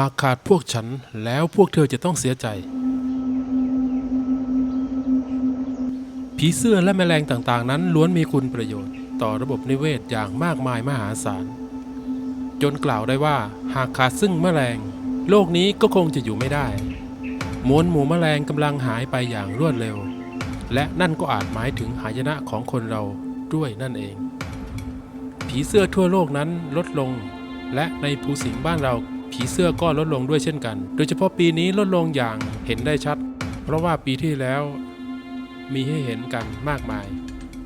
หากขาดพวกฉันแล้วพวกเธอจะต้องเสียใจ ผีเสื้อและแมลงต่างๆ นั้นล้วนมีคุณประโยชน์ ต่อระบบนิเวศอย่างมากมายมหาศาล จนกล่าวได้ว่าหากขาดซึ่งแมลง โลกนี้ก็คงจะอยู่ไม่ได้ มวลหมู่แมลงกำลังหายไปอย่างรวดเร็ว และนั่นก็อาจหมายถึงหายนะของคนเราด้วยนั่นเอง ผีเสื้อทั่วโลกนั้นลดลง และในภูสิงห์บ้านเรา ผีเสื้อก็ลดลงด้วยเช่นกัน โดยเฉพาะปีนี้ลดลงอย่างเห็นได้ชัด เพราะว่าปีที่แล้วมีให้เห็นกันมากมาย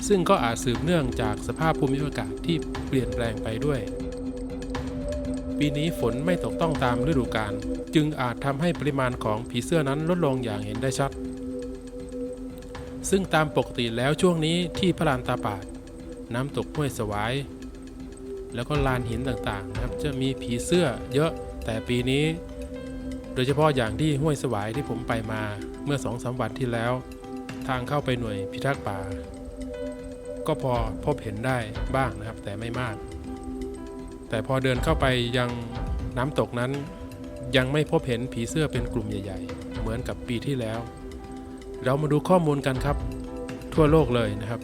ซึ่งก็อาจสืบเนื่องจากสภาพภูมิอากาศที่เปลี่ยนแปลงไปด้วย ปีนี้ฝนไม่ตกต้องตามฤดูกาลจึงอาจทำให้ปริมาณของผีเสื้อนั้นลดลงอย่างเห็นได้ชัด ซึ่งตามปกติแล้วช่วงนี้ที่พระลานตาปาด น้ำตกห้วยสวาย แล้วก็ลานหินต่างๆนะครับ จะมีผีเสื้อเยอะ แต่ปีนี้ โดยเฉพาะอย่างที่ห้วยสวายที่ผมไปมาเมื่อสองสามวันที่แล้ว ทางเข้าไปหน่วยพิทักษ์ป่า ก็พอพบเห็นได้บ้างนะครับ แต่ไม่มาก แต่พอเดินเข้าไปยังน้ำตกนั้นยังไม่พบเห็นผีเสื้อเป็นกลุ่มใหญ่ ๆ เหมือนกับปีที่แล้ว เรามาดูข้อมูลกันครับ ทั่วโลกเลยนะครับ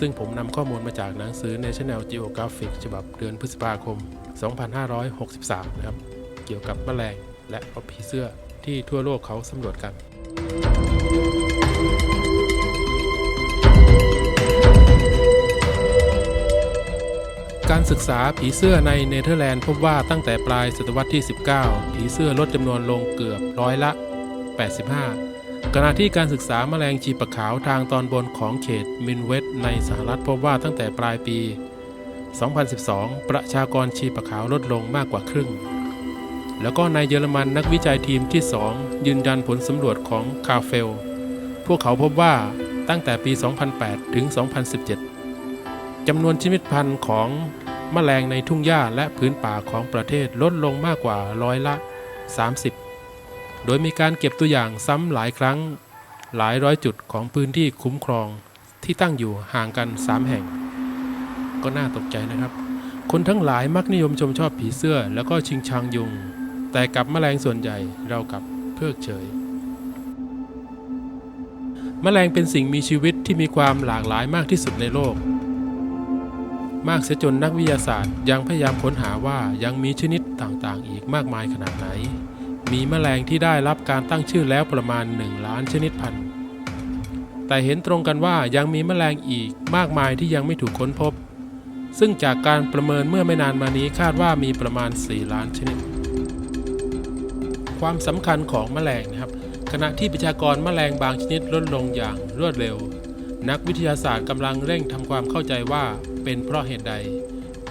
ซึ่งผมนำข้อมูลมาจากหนังสือ National Geographic ฉบับเดือนพฤษภาคม 2563 นะครับ เกี่ยวกับแมลง และผีเสื้อที่ทั่วโลกเขาสำรวจกัน การศึกษาผีเสื้อในเนเธอร์แลนด์พบว่าตั้งแต่ปลายศตวรรษที่ 19 ผีเสื้อลดจำนวนลงเกือบร้อยละ 85 ขณะที่การศึกษาแมลงชีปะขาวทางตอนบนของเขตมินเวสในสหรัฐพบว่าตั้งแต่ปลายปี2012 ประชากรชีปะขาวลดลงมากกว่าครึ่ง แล้วก็ในเยอรมันนักวิจัยทีมที่ 2 ยืนยันผลสำรวจของคาเฟล พวกเขาพบว่าตั้งแต่ปี 2008 ถึง 2017 จำนวนชนิดพันธุ์ของแมลงในทุ่งหญ้าและพื้นป่าของประเทศลดลงมากกว่าร้อยละ 30 โดยมีการเก็บตัวอย่างซ้ำหลายครั้ง หลายร้อยจุดของพื้นที่คุ้มครองที่ตั้งอยู่ห่างกัน 3 แห่ง ก็น่าตกใจนะครับ คนทั้งหลายมักนิยมชมชอบผีเสื้อแล้วก็ชิงชังยุง แต่กับแมลงส่วนใหญ่เรากับเพิกเฉย แมลงเป็นสิ่งมีชีวิตที่มีความหลากหลายมากที่สุดในโลก มากเสียจนนักวิทยาศาสตร์ยังพยายามค้นหาว่ายังมีชนิดต่างๆ อีกมากมายขนาดไหน มีแมลงที่ได้รับการตั้งชื่อแล้วประมาณ 1 ล้านชนิดพันธุ์แต่เห็นตรงกันว่ายังมีแมลงอีกมากมายที่ยังไม่ถูกค้นพบ ซึ่งจากการประเมินเมื่อไม่นานมานี้คาดว่ามีประมาณ 4 ล้านชนิด ความสำคัญของแมลงนะครับ ขณะที่ประชากรแมลงบางชนิดลดลงอย่างรวดเร็ว นักวิทยาศาสตร์กำลังเร่งทำความเข้าใจว่าเป็นเพราะเหตุใด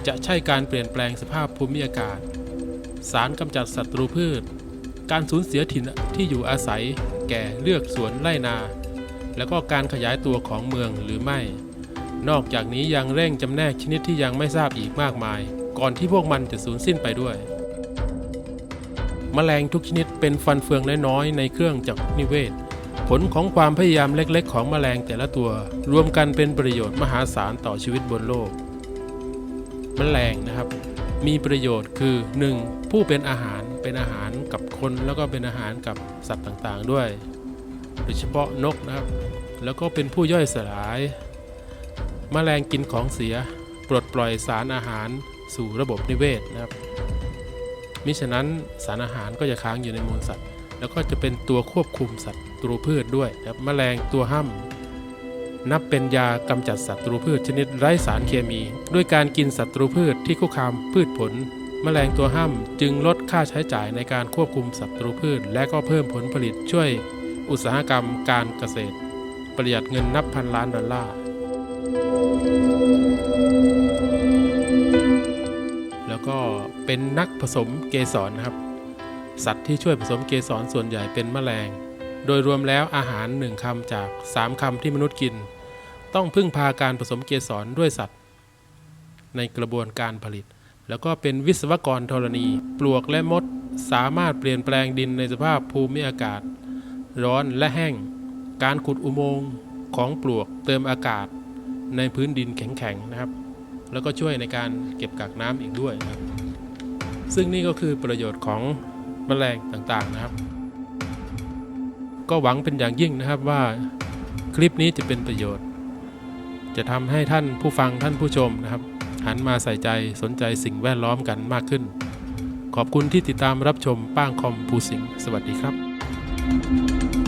จะใช่การเปลี่ยนแปลงสภาพภูมิอากาศ สารกำจัดศัตรูพืช การสูญเสียถิ่นที่อยู่อาศัย แก่เลือกสวนไร่นา แล้วก็การขยายตัวของเมืองหรือไม่ นอกจากนี้ยังเร่งจำแนกชนิดที่ยังไม่ทราบอีกมากมาย ก่อนที่พวกมันจะสูญสิ้นไปด้วย แมลงทุกชนิดเป็นฟันเฟืองน้อยๆในเครื่องจักรนิเวศ ผลของความพยายามเล็กๆ ของแมลงแต่ละตัว รวมกันเป็นประโยชน์มหาศาลต่อชีวิตบนโลกแมลงนะครับ มีประโยชน์คือ 1. ผู้เป็นอาหารเป็นอาหารกับคนแล้วก็เป็นอาหารกับสัตว์ต่างๆด้วย โดยเฉพาะนกนะครับ แล้วก็เป็นผู้ย่อยสลายแมลงกินของเสีย ปลดปล่อยสารอาหารสู่ระบบนิเวศนะครับ มิฉะนั้นสารอาหารก็จะค้างอยู่ในมูลสัตว์ แล้วก็จะเป็นตัวควบคุมสัตว์ตรูพืชด้วยนะครับแมลงตัวห้ำนับเป็นยากำจัดศัตว์ตรูพืชชนิดไร้สารเคมี ด้วยการกินศัตว์ตรูพืชที่คุกคามพืชผล แมลงตัวห้ำจึงลดค่าใช้จ่ายในการควบคุมศัตว์ตรูพืช และก็เพิ่มผลผลิตช่วยอุตสาหกรรมการเกษตร ประหยัดเงินนับพันล้านดอลลาร์ ก็เป็นนักผสมเกสรนะครับ สัตว์ที่ช่วยผสมเกสรส่วนใหญ่เป็นแมลง โดยรวมแล้วอาหารหนึ่งคำจาก 3คำที่มนุษย์กิน ต้องพึ่งพาการผสมเกสรด้วยสัตว์ ในกระบวนการผลิต แล้วก็เป็นวิศวกรธรณี ปลวกและมดสามารถเปลี่ยนแปลงดินในสภาพภูมิอากาศ ร้อนและแห้ง การขุดอุโมงค์ของปลวกเติมอากาศ ในพื้นดินแข็งๆนะครับ แล้วก็ช่วยในการเก็บกักน้ำอีกด้วยครับ ซึ่งนี่ก็คือประโยชน์ของแมลงต่างๆนะครับ ก็หวังเป็นอย่างยิ่งนะครับว่าคลิปนี้จะเป็นประโยชน์ จะทำให้ท่านผู้ฟังท่านผู้ชมนะครับ หันมาใส่ใจสนใจสิ่งแวดล้อมกันมากขึ้น ขอบคุณที่ติดตามรับชมป้างคอมภูสิงห์สวัสดีครับ